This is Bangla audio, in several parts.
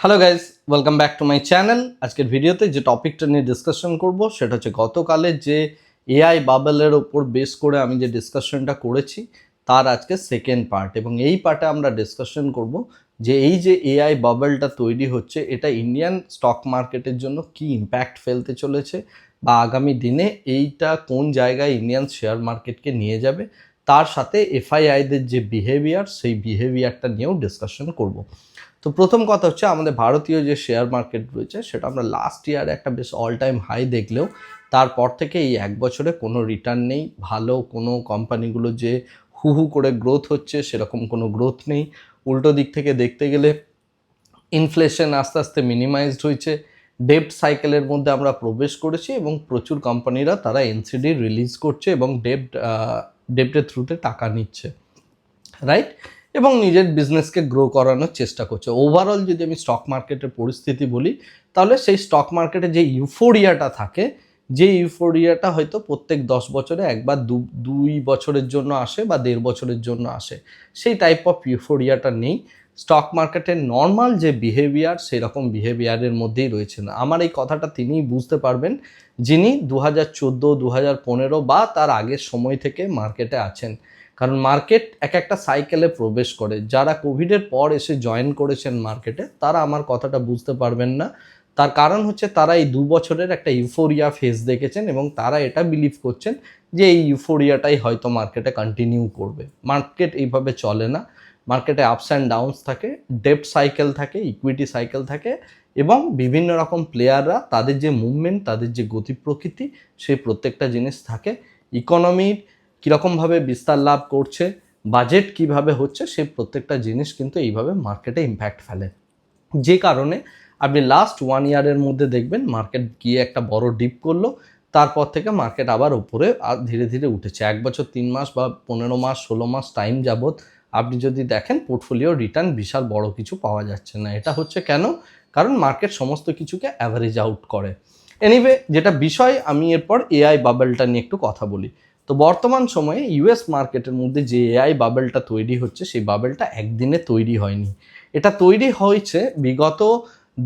Hello guys welcome back to my channel আজকের ভিডিওতে যে টপিকটা নিয়ে ডিসকাশন করব, সেটা হচ্ছে গতকালের যে এআই বাবেলের ওপর বেস করে আমি যে ডিসকাশনটা করেছি, তার আজকে সেকেন্ড পার্ট এবং এই পার্টে আমরা ডিসকাশন করব যে এই যে এআই বাবেলটা তৈরি হচ্ছে, এটা ইন্ডিয়ান স্টক মার্কেটের জন্য কি ইম্প্যাক্ট ফেলতে চলেছে? বা আগামী দিনে এইটা কোন জায়গায় ইন্ডিয়ান শেয়ার মার্কেটকে নিয়ে যাবে? তার সাথে এফআইআইদের যে বিহেভিয়ার সেই বিহেভিয়ারটা নিয়েও ডিসকাশন করব। তো প্রথম কথা হচ্ছে আমাদের ভারতীয় যে শেয়ার মার্কেট রয়েছে, সেটা আমরা লাস্ট ইয়ারে একটা বেশ অল টাইম হাই দেখলেও তারপর থেকে এই এক বছরে কোনো রিটার্ন নেই। ভালো কোনো কোম্পানিগুলো যে হু হু করে গ্রোথ হচ্ছে, সেরকম কোনো গ্রোথ নেই। উল্টো দিক থেকে দেখতে গেলে ইনফ্লেশন আস্তে আস্তে মিনিমাইজড হয়েছে। ডেপ্ট সাইকেলের মধ্যে আমরা প্রবেশ করেছি এবং প্রচুর কোম্পানিরা তারা এনসিডি রিলিজ করছে এবং ডেপ্ট ডেপ্টের থ্রুতে টাকা নিচ্ছে। রাইট এবং নিজের বিজনেসকে গ্রো করানোর চেষ্টা করছে। ওভারঅল যদি আমি স্টক মার্কেটের পরিস্থিতি বলি, তাহলে সেই স্টক মার্কেটে যে ইউফোরিয়াটা থাকে, যে ইউফোরিয়াটা হয়তো প্রত্যেক দশ বছরে একবার দু, দুই বছরের জন্য আসে বা দেড় বছরের জন্য আসে, সেই টাইপ অফ ইউফোরিয়াটা নেই। স্টক মার্কেটের নর্মাল যে বিহেভিয়ার সেই রকম বিহেভিয়ারের মধ্যেই রয়েছে না আমার এই কথাটা তিনিই বুঝতে পারবেন, যিনি দু হাজার চোদ্দ দু হাজার পনেরো বা তার আগের সময় থেকে মার্কেটে আছেন। কারণ মার্কেট এক একটা সাইকেলে প্রবেশ করে। যারা কোভিডের পর এসে জয়েন করেছেন মার্কেটে তারা আমার কথাটা বুঝতে পারবেন না। তার কারণ হচ্ছে তারা এই দু বছরের একটা ইউফোরিয়া ফেস দেখেছেন এবং তারা এটা বিলিভ করছেন যে এই ইউফোরিয়াটাই হয়তো মার্কেটে কন্টিনিউ করবে। মার্কেট এইভাবে চলে না। মার্কেটে আপস অ্যান্ড ডাউনস থাকে ডেপ্ট সাইকেল থাকে ইকুইটি সাইকেল থাকে এবং বিভিন্ন রকম প্লেয়াররা তাদের যে মুভমেন্ট তাদের যে গতি প্রকৃতি সেই প্রত্যেকটা জিনিস থাকে। ইকোনমির কীরকমভাবে বিস্তার লাভ করছে, বাজেট কীভাবে হচ্ছে, সেই প্রত্যেকটা জিনিস কিন্তু এইভাবে মার্কেটে ইম্প্যাক্ট ফেলে। যে কারণে আপনি লাস্ট ওয়ান ইয়ারের মধ্যে দেখবেন মার্কেট গিয়ে একটা বড় ডিপ করল, তারপর থেকে মার্কেট আবার উপরে আর ধীরে ধীরে উঠেছে। এক বছর তিন মাস বা পনেরো মাস, ষোলো মাস টাইম যাবত আপনি যদি দেখেন পোর্টফোলিও রিটার্ন বিশাল বড় কিছু পাওয়া যাচ্ছে না। এটা হচ্ছে কেন? কারণ মার্কেট সমস্ত কিছুকে অ্যাভারেজ আউট করে। এনিওয়ে যেটা বিষয়, আমি এরপর এআই বাবেলটা নিয়ে একটু কথা বলি। তো বর্তমান সময়ে ইউএস মার্কেটের মধ্যে যে এআই বাবেলটা তৈরি হচ্ছে, সেই বাবেলটা একদিনে তৈরি হয়নি। এটা তৈরি হয়েছে বিগত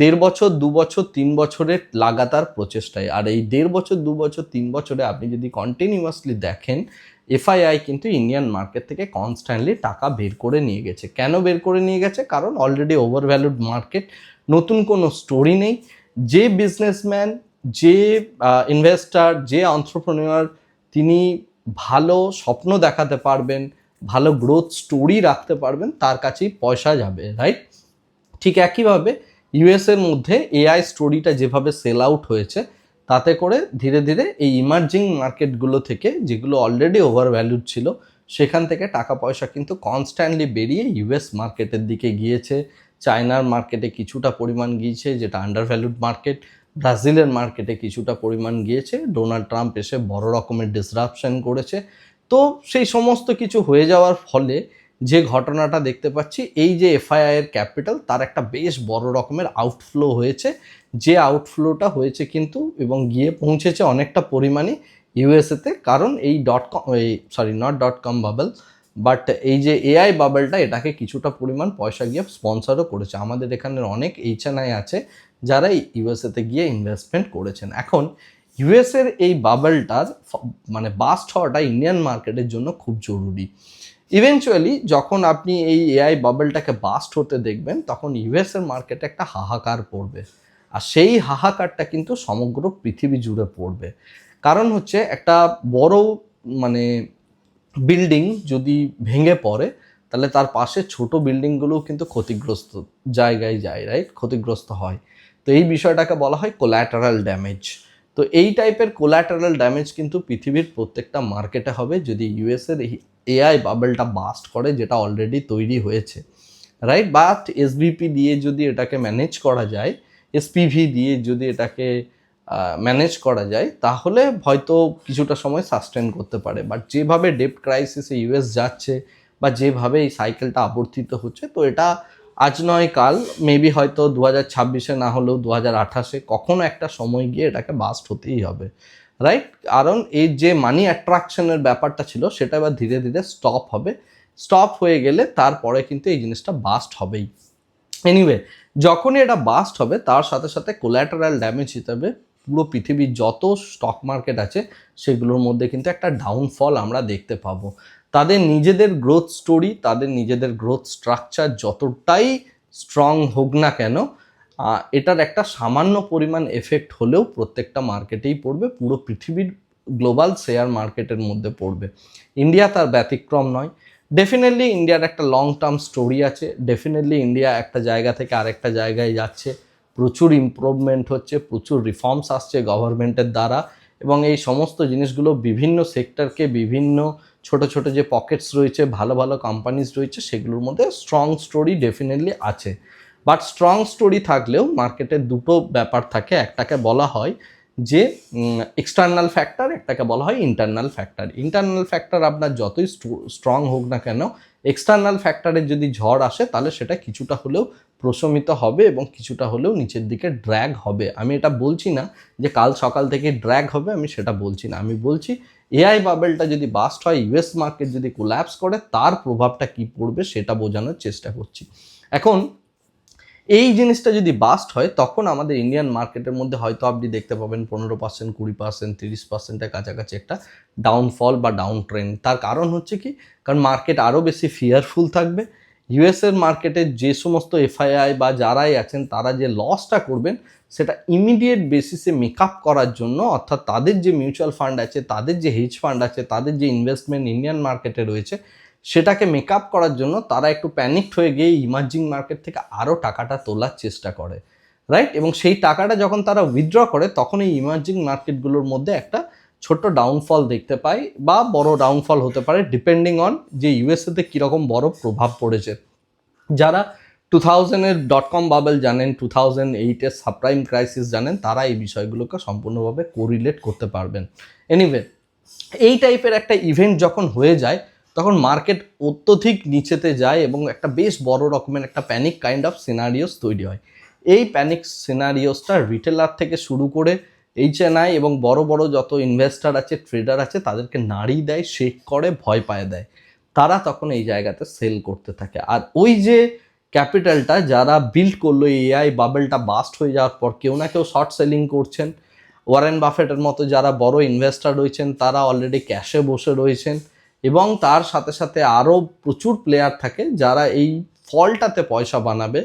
দেড় বছর, দু বছর, তিন বছরের লাগাতার প্রচেষ্টায়। আর এই দেড় বছর, দু বছর, তিন বছরে আপনি যদি কন্টিনিউয়াসলি দেখেন এফআইআই কিন্তু ইন্ডিয়ান মার্কেট থেকে কনস্ট্যান্টলি টাকা বের করে নিয়ে গেছে। কেন বের করে নিয়ে গেছে? কারণ অলরেডি ওভারভ্যালুড মার্কেট নতুন কোনো স্টোরি নেই। যে বিজনেসম্যান যে ইনভেস্টার যে অন্টারপ্রেনিওর তিনি ভালো স্বপ্ন দেখাতে পারবেন, ভালো গ্রোথ স্টোরি রাখতে পারবেন, তার কাছেই পয়সা যাবে রাইট ঠিক একইভাবে ইউএসের মধ্যে এআই স্টোরিটা যেভাবে সেল আউট হয়েছে, তাতে করে ধীরে ধীরে এই ইমার্জিং মার্কেটগুলো থেকে যেগুলো অলরেডি ওভার ভ্যালুড ছিল, সেখান থেকে টাকা পয়সা কিন্তু কনস্ট্যান্টলি বেরিয়ে ইউএস মার্কেটের দিকে গিয়েছে। চায়নার মার্কেটে কিছুটা পরিমাণ গিয়েছে, যেটা আন্ডার ভ্যালুড মার্কেট ব্রাজিলের মার্কেটে কিছুটা পরিমাণ গিয়েছে। ডোনাল্ড ট্রাম্প এসে বড় রকমের ডিসরাপশন করেছে। তো সেই সমস্ত কিছু হয়ে যাওয়ার ফলে যে ঘটনাটা দেখতে পাচ্ছি, এই যে এফআইআই এর ক্যাপিটাল, তার একটা বেশ বড় রকমের আউটফ্লো হয়েছে। যে আউটফ্লোটা হয়েছে কিন্তু এবং গিয়ে পৌঁছেছে অনেকটা পরিমাণে ইউএসএতে কারণ এই ডট কম এই sorry not dot com bubble but এই যে এআই বাবলটা এটাকে কিছুটা পরিমাণ পয়সা গিয়ে স্পন্সরও করেছে। আমাদের এখানের অনেক এইচএনআই আছে যারা ইউএসএতে গিয়ে ইনভেস্টমেন্ট করেছেন। এখন ইউএসের এই বাবলটার মানে বাস্ট হওয়াটা ইন্ডিয়ান মার্কেটের জন্য খুব জরুরি। ইভেনচুয়ালি যখন আপনি এই এআই বাবলটাকে বাস্ট হতে দেখবেন, তখন ইউএসের মার্কেটে একটা হাহাকার পড়বে। আর সেই হাহাকারটা কিন্তু সমগ্র পৃথিবী জুড়ে পড়বে। কারণ হচ্ছে একটা বড় মানে বিল্ডিং যদি ভেঙে পড়ে তাহলে তার পাশে ছোট বিল্ডিংগুলোও কিন্তু ক্ষতিগ্রস্ত জায়গায় যায় রাইট ক্ষতিগ্রস্ত হয়। তো এই বিষয়টাকে বলা হয় কোল্যাটারাল ড্যামেজ তো এই টাইপের কোল্যাটারাল ড্যামেজ কিন্তু পৃথিবীর প্রত্যেকটা মার্কেটে হবে যদি ইউএসের এই এআই বাবলটা বাস্ট করে, যেটা অলরেডি তৈরি হয়েছে রাইট বাট এসবিপি দিয়ে যদি এটাকে ম্যানেজ করা যায় এসপিভি দিয়ে যদি এটাকে ম্যানেজ করা যায়, তাহলে হয়তো কিছুটা সময় সাস্টেন করতে পারে। বাট যেভাবে ডেপ ক্রাইসিসে ইউএস যাচ্ছে বা যেভাবে এই সাইকেলটা আবর্তিত হচ্ছে, তো এটা আজ নয়, কাল মেবি হয়তো দু হাজার ছাব্বিশে না হলেও দু হাজার আঠাশে কখনো একটা সময় গিয়ে এটাকে বাস্ট হতেই হবে রাইট কারণ এই যে মানি অ্যাট্রাকশনের ব্যাপারটা ছিল, সেটা এবার ধীরে ধীরে স্টপ হবে স্টপ হয়ে গেলে তারপরে কিন্তু এই জিনিসটা বাস্ট হবেই। এনিওয়ে যখনই এটা বাস্ট হবে, তার সাথে সাথে কোল্যাটারাল ড্যামেজ হিসাবে পুরো পৃথিবীর যত স্টক মার্কেট আছে, সেগুলোর মধ্যে কিন্তু একটা ডাউনফল আমরা দেখতে পাবো। তাদের নিজেদের গ্রোথ স্টোরি তাদের নিজেদের গ্রোথ স্ট্রাকচার যতটাই স্ট্রং হোক না কেন এটার একটা সামান্য পরিমাণ এফেক্ট হলেও প্রত্যেকটা মার্কেটেই পড়বে, পুরো পৃথিবীর গ্লোবাল শেয়ার মার্কেটের মধ্যে পড়বে। ইন্ডিয়া তার ব্যতিক্রম নয়। ডেফিনেটলি ইন্ডিয়ার একটা লং টার্ম স্টোরি আছে। ডেফিনেটলি ইন্ডিয়া একটা জায়গা থেকে আরেকটা জায়গায় যাচ্ছে। প্রচুর ইমপ্রুভমেন্ট হচ্ছে, প্রচুর রিফর্মস আসছে গভর্নমেন্টের দ্বারা এবং এই সমস্ত জিনিসগুলো বিভিন্ন সেক্টরকে বিভিন্ন ছোট ছোট যে পকেটস রয়েছে, ভালো ভালো কোম্পানিজ রয়েছে, সেগুলোর মধ্যে স্ট্রং স্টোরি ডেফিনেটলি আছে। বাট স্ট্রং স্টোরি থাকলেও মার্কেটে দুটো ব্যাপার থাকে। একটাকে বলা হয় যে এক্সটার্নাল ফ্যাক্টর একটাকে বলা হয় ইন্টারনাল ফ্যাক্টর ইন্টারনাল ফ্যাক্টর আপনার যতই স্ট্রং হোক না কেন এক্সটার্নাল ফ্যাক্টরের যদি ঝড় আসে, তাহলে সেটা কিছুটা হলেও প্রশমিত হবে এবং কিছুটা হলেও নিচের দিকে ড্র্যাগ হবে। আমি এটা বলছি না যে কাল সকাল থেকে ড্র্যাগ হবে, আমি সেটা বলছি না। আমি বলছি এআই বাবেলটা যদি বাস্ট হয় ইউএস মার্কেট যদি কোল্যাপস করে, তার প্রভাবটা কি পড়বে সেটা বোঝানোর চেষ্টা করছি। এখন, এই জিনিসটা যদি বাস্ট হয়, তখন আমাদের ইন্ডিয়ান মার্কেটের মধ্যে হয়তো আপনি দেখতে পাবেন পনেরো পার্সেন্ট কুড়ি পার্সেন্ট তিরিশ পার্সেন্টের কাছাকাছি একটা ডাউনফল বা ডাউন ট্রেন্ড তার কারণ হচ্ছে কি? কারণ মার্কেট আরও বেশি ফিয়ারফুল থাকবে। ইউএসের মার্কেটে যে সমস্ত এফআইআই বা যারাই আছেন, তারা যে লসটা করবেন, সেটা ইমিডিয়েট বেসিসে মেকআপ করার জন্য, অর্থাৎ তাদের যে মিউচুয়াল ফান্ড আছে, তাদের যে হেজ ফান্ড আছে, তাদের যে ইনভেস্টমেন্ট ইন্ডিয়ান মার্কেটে রয়েছে, সেটাকে মেকআপ করার জন্য তারা একটু প্যানিকড হয়ে গিয়ে ইমার্জিং মার্কেট থেকে আরও টাকাটা তোলার চেষ্টা করে রাইট এবং সেই টাকাটা যখন তারা উইথড্র করে, তখন এই ইমার্জিং মার্কেটগুলোর মধ্যে একটা ছোট্ট ডাউনফল দেখতে পাই বা বড় ডাউনফল হতে পারে ডিপেন্ডিং অন যে ইউএসএতে কীরকম বড় প্রভাব পড়েছে। যারা টু থাউজেন্ডের ডট কম বাবেল জানেন টু থাউজেন্ড এইটের সাবপ্রাইম ক্রাইসিস জানেন, তারা এই বিষয়গুলোকে সম্পূর্ণভাবে কোরিলেট করতে পারবেন। এনিওয়ে এই টাইপের একটা ইভেন্ট যখন হয়ে যায়, তখন মার্কেট অত্যধিক নিচেতে যায় এবং একটা বেশ বড় রকমের একটা প্যানিক কাইন্ড অফ সিনারিওস তৈরি হয়। এই প্যানিক সিনারিওসটা রিটেলার থেকে শুরু করে এইচএনআই এবং বড় বড় যত ইনভেস্টার আছে ট্রেডার আছে, তাদেরকে নাড়ি দেয় শেক করে, ভয় পায় দেয়। তারা তখন এই জায়গাতে সেল করতে থাকে। আর ওই যে ক্যাপিটালটা যারা বিল্ড করল এআই বাবেলটা বাস্ট হয়ে যাওয়ার পর কেউ না কেউ শর্ট সেলিং করছেন। ওয়ারেন বাফেটের মতো যারা বড় ইনভেস্টার রয়েছেন, তারা অলরেডি ক্যাশে বসে রয়েছেন এবং তার সাথে সাথে আরও প্রচুর প্লেয়ার থাকে যারা এই ফলটাতে পয়সা বানাবে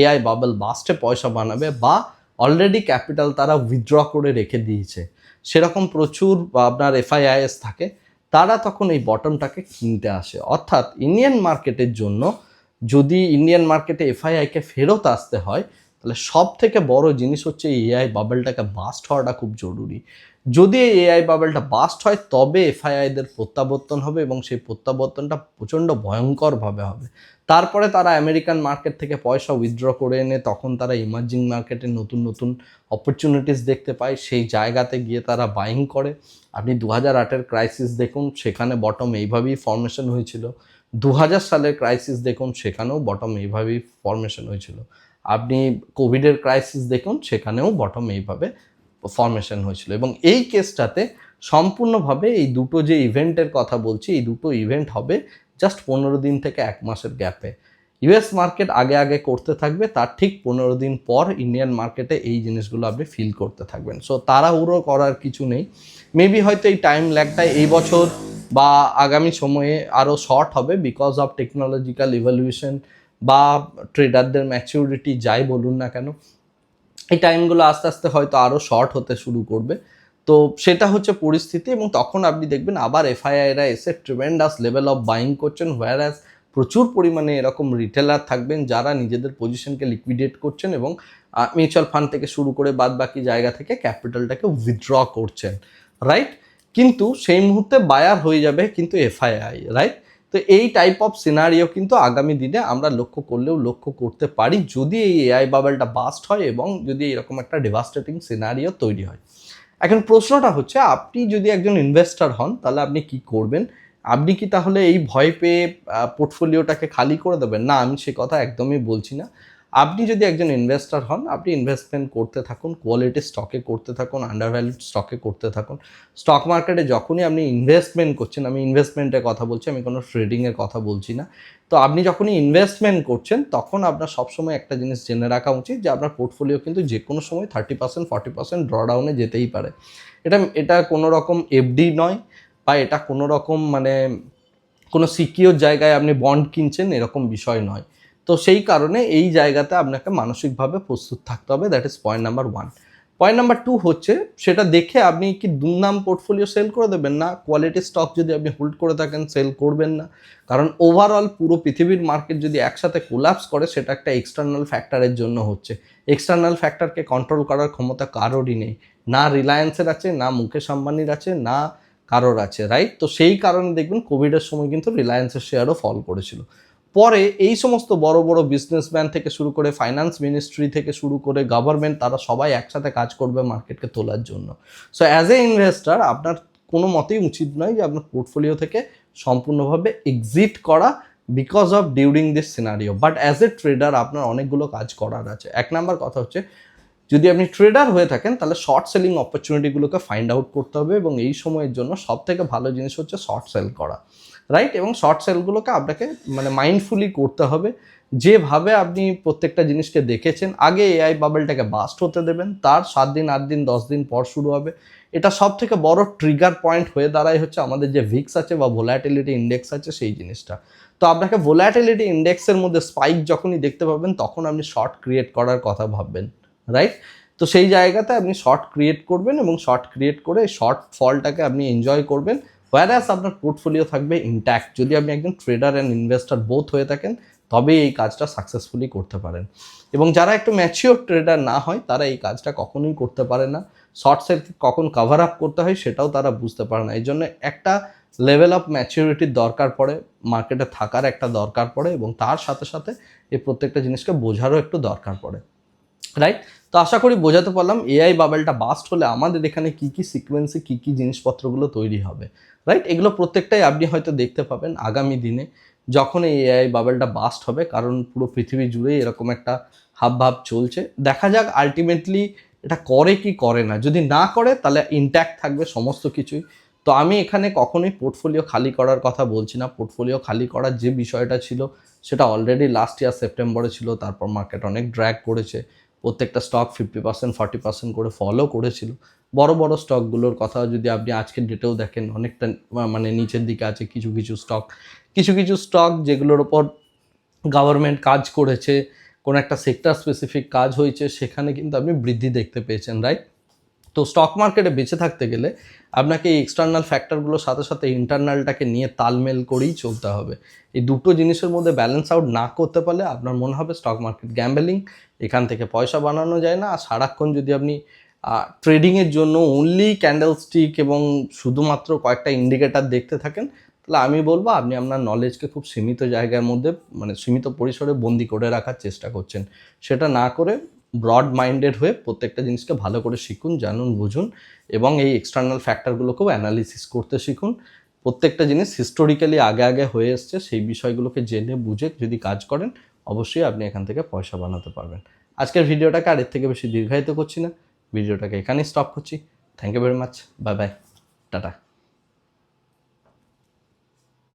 এআই বাবেল বাস্টে পয়সা বানাবে বা অলরেডি ক্যাপিটাল তারা উইথড্র করে রেখে দিয়েছে। সেরকম প্রচুর আপনার এফআইআইএস থাকে, তারা তখন এই বটমটাকে কিনতে আসে। অর্থাৎ ইন্ডিয়ান মার্কেটের জন্য যদি ইন্ডিয়ান মার্কেটে এফআইআইকে ফেরত আসতে হয়, তাহলে সব থেকে বড় জিনিস হচ্ছে এআই বাবেলটাকে বাস্ট হওয়াটা খুব জরুরি। যদি এই এআই বাবেলটা বাস্ট হয়, তবে এফআইআইদের প্রত্যাবর্তন হবে এবং সেই প্রত্যাবর্তনটা প্রচণ্ড ভয়ঙ্করভাবে হবে। তারপরে তারা আমেরিকান মার্কেট থেকে পয়সা উইথড্র করে এনে তখন তারা ইমার্জিং মার্কেটে নতুন নতুন অপরচুনিটিস দেখতে পায়। সেই জায়গাতে গিয়ে তারা বাইং করে। আপনি দু হাজার আটের ক্রাইসিস দেখুন, সেখানে বটম এইভাবেই ফর্মেশন হয়েছিল। দু হাজার সালের ক্রাইসিস দেখুন, সেখানেও বটম এইভাবেই ফর্মেশন হয়েছিল। আপনি কোভিডের ক্রাইসিস দেখুন, সেখানেও বটম এইভাবে ফর্মেশন হয়েছিল। এবং এই কেসটাতে সম্পূর্ণভাবে এই দুটো যে ইভেন্টের কথা বলছি, এই দুটো ইভেন্ট হবে জাস্ট পনেরো দিন থেকে এক মাসের গ্যাপে ইউএস মার্কেট আগে আগে করতে থাকবে, তার ঠিক পনেরো দিন পর ইন্ডিয়ান মার্কেটে এই জিনিসগুলো আপনি ফিল করতে থাকবেন। সো তাড়াহুড়ো করার কিছু নেই। মেবি হয়তো এই টাইম ল্যাগটা এই বছর বা আগামী সময়ে আরও শর্ট হবে বিকজ অফ টেকনোলজিক্যাল ইভলিউশন বা ট্রেডারদের ম্যাচিউরিটি যাই বলুন না কেন। এই টাইমগুলো আস্তে আস্তে হয়তো আরও শর্ট হতে শুরু করবে। তো সেটা হচ্ছে পরিস্থিতি এবং তখন আপনি দেখবেন আবার এফআইআইরা এসে ট্রিমেন্ডাস লেভেল অফ বাইং করছেন হোয়ার অ্যাজ প্রচুর পরিমাণে এরকম রিটেলার থাকবেন যারা নিজেদের পজিশনকে লিকুইডেট করছেন এবং মিউচুয়াল ফান্ড থেকে শুরু করে বাদ বাকি জায়গা থেকে ক্যাপিটালটাকে উইথড্র করছেন রাইট কিন্তু সেই মুহূর্তে বায়ার হয়ে যাবে কিন্তু এফআইআই রাইট তো এই টাইপ অফ সিনারিও কিন্তু আগামী দিনে আমরা লক্ষ্য করলেও লক্ষ্য করতে পারি যদি এই এআই বাবেলটা বাস্ট হয় এবং যদি এরকম একটা ডেভাস্টেটিং সিনারিও তৈরি হয়। এখন প্রশ্নটা হচ্ছে, আপনি যদি একজন ইনভেস্টার হন, তাহলে আপনি কি করবেন? আপনি কি তাহলে এই ভয় পেয়ে পোর্টফোলিওটাকে খালি করে দেবেন? না, আমি সে কথা একদমই বলছি না। আপনি যদি একজন ইনভেস্টর হন, আপনি ইনভেস্টমেন্ট করতে থাকুন কোয়ালিটি স্টকে করতে থাকুন আন্ডার ভ্যালুড স্টকে করতে থাকুন। স্টক মার্কেটে যখনই আপনি ইনভেস্টমেন্ট করছেন, আমি ইনভেস্টমেন্টের কথা বলছি, আমি কোনো ট্রেডিংয়ের কথা বলছি না। তো আপনি যখনই ইনভেস্টমেন্ট করছেন, তখন আপনার সবসময় একটা জিনিস জেনে রাখা উচিত যে আপনার পোর্টফোলিও কিন্তু যে কোনো সময় থার্টি পার্সেন্ট ফর্টি পার্সেন্ট ড্রডাউনে যেতেই পারে। এটা এটা কোনো রকম এফডি নয় বা এটা কোনো রকম মানে কোনো সিকিওর জায়গায় আপনি বন্ড কিনছেন, এরকম বিষয় নয়। তো সেই কারণে এই জায়গাতে আপনাকে মানসিকভাবে প্রস্তুত থাকতে হবে that is point number one point number two হচ্ছে, সেটা দেখে আপনি কি দুর্নাম পোর্টফোলিও সেল করে দেবেন না? কোয়ালিটি স্টক যদি আপনি হোল্ড করে থাকেন সেল করবেন না। কারণ ওভারঅল পুরো পৃথিবীর মার্কেট যদি একসাথে কোলাপস করে, সেটা একটা এক্সটার্নাল ফ্যাক্টরের জন্য হচ্ছে। এক্সটার্নাল ফ্যাক্টরকে কন্ট্রোল করার ক্ষমতা কারোরই নেই। না রিলায়েন্সের আছে, না মুকেশ আম্বানির আছে, না কারোর আছে রাইট তো সেই কারণে দেখবেন কোভিডের সময় কিন্তু রিলায়েন্সের শেয়ারও ফল করেছিল। পরে এই সমস্ত বড় বড় বিজনেসম্যান থেকে শুরু করে ফাইন্যান্স মিনিস্ট্রি থেকে শুরু করে গভর্নমেন্ট তারা সবাই একসাথে কাজ করবে মার্কেটকে তোলার জন্য। সো অ্যাজ এ ইনভেস্টার আপনার কোনো মতেই উচিত নয় যে আপনার পোর্টফোলিও থেকে সম্পূর্ণভাবে এক্সিট করা because of during this scenario but as a trader আপনার অনেকগুলো কাজ করার আছে। এক নাম্বার কথা হচ্ছে যদি আপনি ট্রেডার হয়ে থাকেন, তাহলে শর্ট সেলিং অপরচুনিটিগুলোকে ফাইন্ড আউট করতে হবে এবং এই সময়ের জন্য সব থেকে ভালো জিনিস হচ্ছে শর্ট সেল করা রাইট এবং শর্ট সেলগুলোকে আপনাকে মানে মাইন্ডফুলি করতে হবে। যেভাবে আপনি প্রত্যেকটা জিনিসকে দেখেছেন, আগে এআই বাবেলটাকে বাস্ট হতে দেবেন, তার সাত দিন, আট দিন, দশ দিন পর শুরু হবে। এটা সব থেকে বড় ট্রিগার পয়েন্ট হয়ে দাঁড়ায় হচ্ছে আমাদের যে ভিক্স আছে বা ভোলাটিলিটি ইন্ডেক্স আছে সেই জিনিসটা। তো আপনাকে ভোলাটিলিটি ইন্ডেক্সের মধ্যে স্পাইক যখনই দেখতে পাবেন, তখন আপনি শর্ট ক্রিয়েট করার কথা ভাববেন। রাইট তো সেই জায়গাতে আপনি শর্ট ক্রিয়েট করবেন এবং শর্ট ক্রিয়েট করে শর্ট ফলটাকে আপনি এনজয় করবেন। হোয়ারাস আপনার পোর্টফোলিও থাকবে ইনট্যাক্ট যদি আপনি একজন ট্রেডার অ্যান্ড ইনভেস্টার বোথ হয়ে থাকেন, তবেই এই কাজটা সাকসেসফুলি করতে পারেন। এবং যারা একটু ম্যাচিওর ট্রেডার না হয়, তারা এই কাজটা কখনোই করতে পারে না। শর্ট সেলকে কখন কভার আপ করতে হয়, সেটাও তারা বুঝতে পারে না। এই জন্য একটা লেভেল অফ ম্যাচিউরিটির দরকার পড়ে মার্কেটে থাকার একটা দরকার পড়ে এবং তার সাথে সাথে এই প্রত্যেকটা জিনিসকে বোঝারও একটু দরকার পড়ে। রাইট তো আশা করি বোঝাতে পারলাম এআই বাবেলটা বাস্ট হলে আমাদের এখানে কী কী সিকোয়েন্সে কী কী জিনিসপত্রগুলো তৈরি হবে। রাইট এগুলো প্রত্যেকটাই আপনি হয়তো দেখতে পাবেন আগামী দিনে যখন এই এআই বাবেলটা বাস্ট হবে, কারণ পুরো পৃথিবী জুড়ে এরকম একটা হাব ভাব চলছে। দেখা যাক আলটিমেটলি এটা করে কি করে না। যদি না করে, তাহলে ইনট্যাক্ট থাকবে সমস্ত কিছুই। তো আমি এখানে কখনোই পোর্টফোলিও খালি করার কথা বলছি না। পোর্টফোলিও খালি করার যে বিষয়টা ছিল, সেটা অলরেডি লাস্ট ইয়ার সেপ্টেম্বরে ছিল, তারপর মার্কেট অনেক ড্র্যাগ করেছে। প্রত্যেকটা stock fifty percent forty percent করে ফলো করেছিল। বড় বড় স্টকগুলোর কথা যদি আপনি আজকের ডেটেও দেখেন, অনেকটা মানে নিচের দিকে আছে কিছু কিছু স্টক কিছু কিছু স্টক যেগুলোর ওপর গভর্নমেন্ট কাজ করেছে, কোনো একটা সেক্টর স্পেসিফিক কাজ হয়েছে, সেখানে কিন্তু আপনি বৃদ্ধি দেখতে পেয়েছেন রাইট তো স্টক মার্কেটে বেঁচে থাকতে গেলে আপনাকে এই এক্সটার্নাল ফ্যাক্টরগুলোর সাথে সাথে ইন্টারনালটাকে নিয়ে তালমেল করেই চলতে হবে। এই দুটো জিনিসের মধ্যে ব্যালেন্স আউট না করতে পারলে আপনার মনে হবে স্টক মার্কেট গ্যাম্বেলিং এখান থেকে পয়সা বানানো যায় না। আর সারাক্ষণ যদি আপনি ট্রেডিংয়ের জন্য অনলি ক্যান্ডেল স্টিক এবং শুধুমাত্র কয়েকটা ইন্ডিকেটার দেখতে থাকেন, তাহলে আমি বলব আপনি আপনার নলেজকে খুব সীমিত জায়গার মধ্যে মানে সীমিত পরিসরে বন্দি করে রাখার চেষ্টা করছেন। সেটা না করে ব্রড মাইন্ডেড হয়ে প্রত্যেকটা জিনিসকে ভালো করে শিখুন, জানুন, বুঝুন এবং এই এক্সটার্নাল ফ্যাক্টরগুলোকেও অ্যানালিসিস করতে শিখুন। প্রত্যেকটা জিনিস হিস্টোরিক্যালি আগে আগে হয়ে এসছে, সেই বিষয়গুলোকে জেনে, বুঝে যদি কাজ করেন, অবশ্যই আপনি এখান থেকে পয়সা বানাতে পারবেন। আজকের ভিডিওটাকে আর এর থেকে বেশি দীর্ঘায়িত করছি না। ভিডিওটাকে এখানেই স্টপ করছি। Thank you very much bye bye tata.